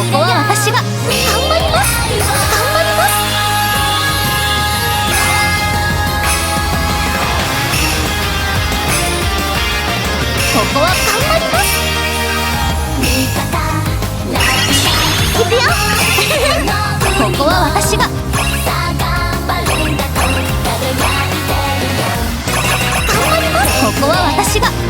ここは私が。頑張ります。頑張ります。ここは頑張ります。いくよ。ここは私が。ここは私が。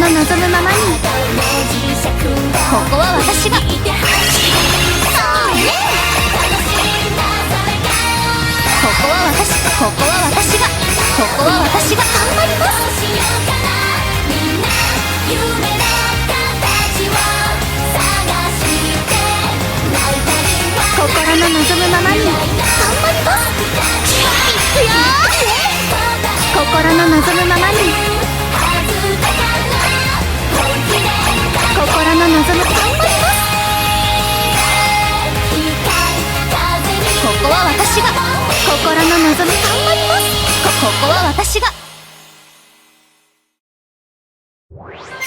ままに。ここは私が。そうね。ここは私。ここは私が。ここは私が。頑張ります。心の望むままに。頑張ります。いくよ心の望むままに Peace.